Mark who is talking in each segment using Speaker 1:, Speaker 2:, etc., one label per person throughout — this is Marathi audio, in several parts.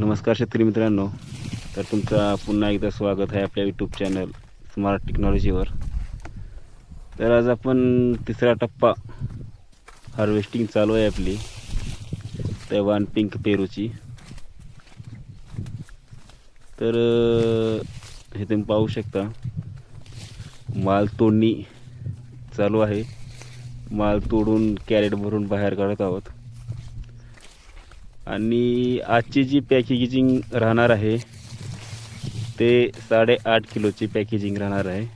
Speaker 1: नमस्कार शेतकरी मित्रांनो. तर तुमचं पुन्हा एकदा स्वागत आहे आपल्या यूट्यूब चॅनल स्मार्ट टेक्नॉलॉजीवर तर आज आपण तिसरा टप्पा हार्वेस्टिंग चालू आहे आपली. तैवान पिंक पेरूची. तर हे तुम्ही पाहू शकता. माल तोडणी चालू आहे. माल तोडून कॅरेट भरून बाहेर काढत आहोत. आणि आजची जी पॅकेजिंग राहणार आहे ते साडेआठ किलोची पॅकेजिंग राहणार आहे.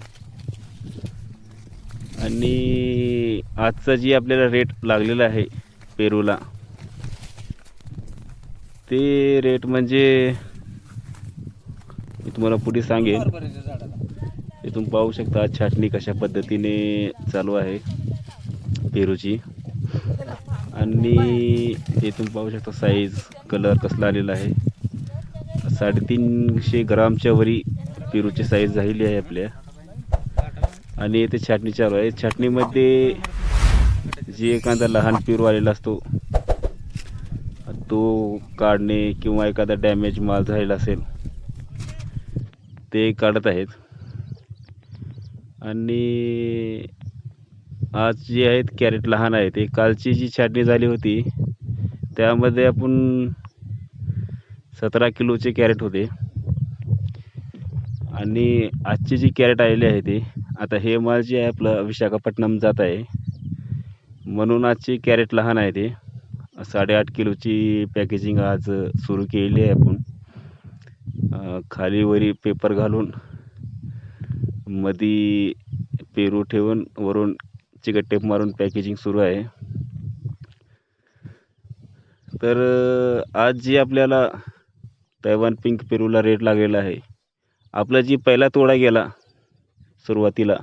Speaker 1: आणि आजचा जी आपल्याला रेट लागलेला आहे पेरूला ते रेट म्हणजे मी तुम्हाला पुढे सांगेन. इथून पाहू शकता छाटणी कशा पद्धतीने चालू आहे पेरूची. आणि इथून पाहू शकता साईज कलर कसला आलेला आहे. साडेतीनशे ग्रामच्या वरी पेरूची साईज झालेली आहे आपल्या. आणि इथे छाटणी चालू आहे. छाटणीमध्ये जे एखादा लहान पेरू आलेला असतो तो काढणे किंवा एखादा डॅमेज माल झालेला असेल ते काढत आहेत. आणि आज जे आहेत कॅरेट लहान आहेत ते कालची जी छाटणी झाली होती त्यामध्ये आपण सतरा किलोचे कॅरेट होते. आणि आजची जी कॅरेट आलेली आहे ते आता हे माल जे आहे आपलं विशाखापट्टणम जात आहे. म्हणून आजची कॅरेट लहान आहे ते. साडेआठ किलोची पॅकेजिंग आज सुरू केलेली आहे आपण. खालीवरी पेपर घालून मधी पेरू ठेवून वरून चिकट टेप मारून पॅकेजिंग सुरू आहे. तर आज जी आपल्याला तैवान पिंक पेरूला रेट लागलेला आहे आपला जी पहिला तोडा गेला सुरुवातीला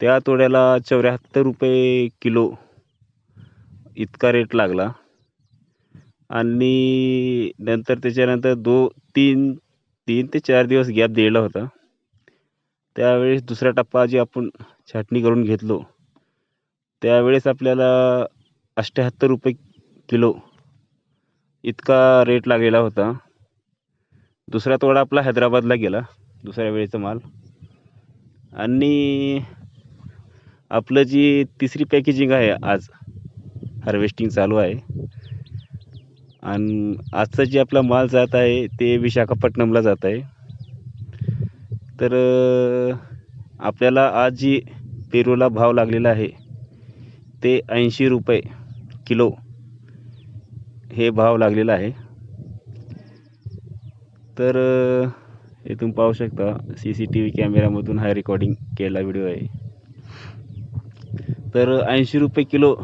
Speaker 1: त्या तोड्याला चौऱ्याहत्तर रुपये किलो इतका रेट लागला. आणि नंतर त्याच्यानंतर दो तीन तीन ते चार दिवस गॅप दिलेला होता. त्यावेळेस दुसरा टप्पा जे आपण छाटणी करून घेतलो त्यावेळेस आपल्याला अठ्ठ्याहत्तर रुपये किलो इतका रेट लागलेला होता. दुसरा तोडा आपला हैदराबादला गेला दुसऱ्या वेळेचा माल. आणि आपलं जी तिसरी पॅकेजिंग आहे आज हार्वेस्टिंग चालू आहे. आणि आजचा जे आपला माल जात आहे ते विशाखापट्टणमला जात आहे. तर आपल्याला आज जी पेरूला भाव लागलेला आहे ते ऐंशी रुपये किलो हे भाव लागलेला आहे. तर अं, इथून पाहू शकता सी सी टी व्ही कॅमेऱ्यामधून हा रेकॉर्डिंग केला व्हिडिओ आहे. तर ऐंशी रुपये किलो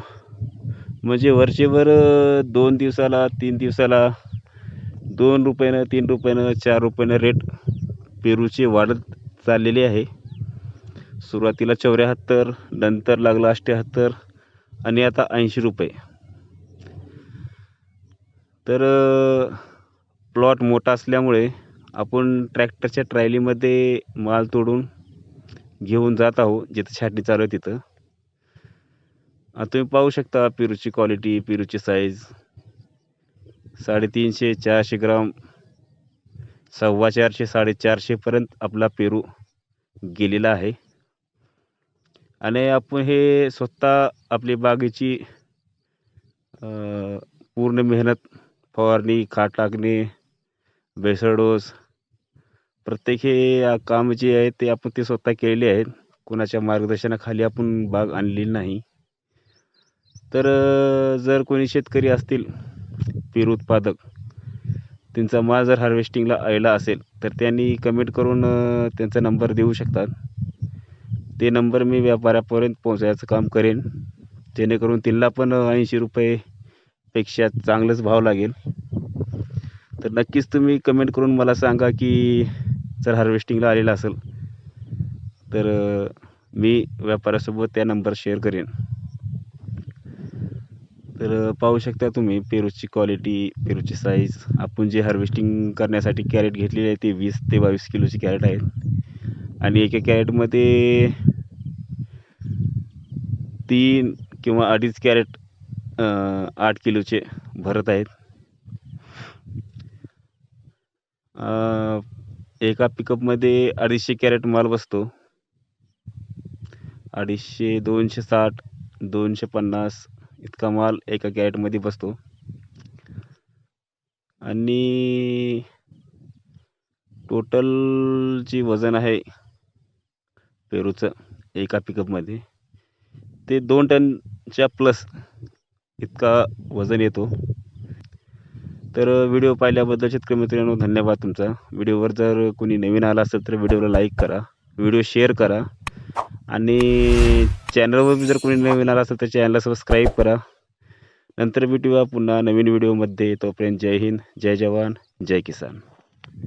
Speaker 1: म्हणजे वरचेवर दोन दिवसाला तीन दिवसाला दोन रुपयानं तीन रुपयानं चार रुपयानं रेट पेरूचे वाढत चाललेले आहे. सुरुवातीला चौऱ्याहत्तर नंतर लागला अठ्ठ्याहत्तर आणि आता ऐंशी रुपये. तर प्लॉट मोठा असल्यामुळे आपण ट्रॅक्टरच्या ट्रायलीमध्ये माल तोडून घेऊन जात आहोत जिथं छाटणी चालू आहे तिथं. तुम्ही पाहू शकता पेरूची क्वालिटी पेरूची साईज साडेतीनशे चारशे ग्राम सव्वा चारशे साडेचारशेपर्यंत आपला पेरू गेलेला आहे. आणि आपण हे स्वतः आपली बागेची पूर्ण मेहनत फवारणी खाट टाकणे बेसळ डोस प्रत्येक हे काम जे आहे ते आपण ते स्वतः केलेले आहेत. कोणाच्या मार्गदर्शनाखाली आपण बाग आणलेली नाही. तर जर कोणी शेतकरी असतील पीर उत्पादक त्यांचा माल जर हार्वेस्टिंगला आयला असेल तर त्यांनी कमेंट करून त्यांचा नंबर देऊ शकतात. ते नंबर मी व्यापाऱ्यापर्यंत पोहोचायचं काम करेन. जेणेकरून त्यांना पण ऐंशी रुपयेपेक्षा चांगलंच भाव लागेल. तर नक्कीच तुम्ही कमेंट करून मला सांगा की जर हार्वेस्टिंगला आलेला असेल तर मी व्यापाऱ्यासोबत त्या नंबर शेअर करेन. तर पाहू शकता तुम्ही पेरूची क्वालिटी पेरूची साईज आपण जे हार्वेस्टिंग करण्यासाठी कॅरेट घेतलेली आहे ते वीस ते बावीस किलोची कॅरेट आहेत. आणि एका कॅरेटमध्ये तीन किंवा अडीच कॅरेट आठ किलोचे भरत आहेत. एका पिकअपमध्ये अडीचशे कॅरेट माल बसतो. अडीचशे दोनशे साठ दोनशे पन्नास इतका माल एका कॅरेटमध्ये बसतो. आणि टोटल जी वजन आहे पेरूचं एका पिकअपमध्ये ते दोन टनच्या प्लस इतका वजन येतो. तर व्हिडिओ पाहिल्याबद्दल शेतकरी मित्रांनो धन्यवाद तुमचा. व्हिडिओवर जर कोणी नवीन आला असेल तर व्हिडिओला लाईक करा. व्हिडिओ शेअर करा. आणि चॅनलवर जर कोणी नवीन आला असेल तर चॅनलला सबस्क्राईब करा. नंतर भेटूया पुन्हा नवीन व्हिडिओमध्ये तोपर्यंत जय हिंद जय जवान जय किसान.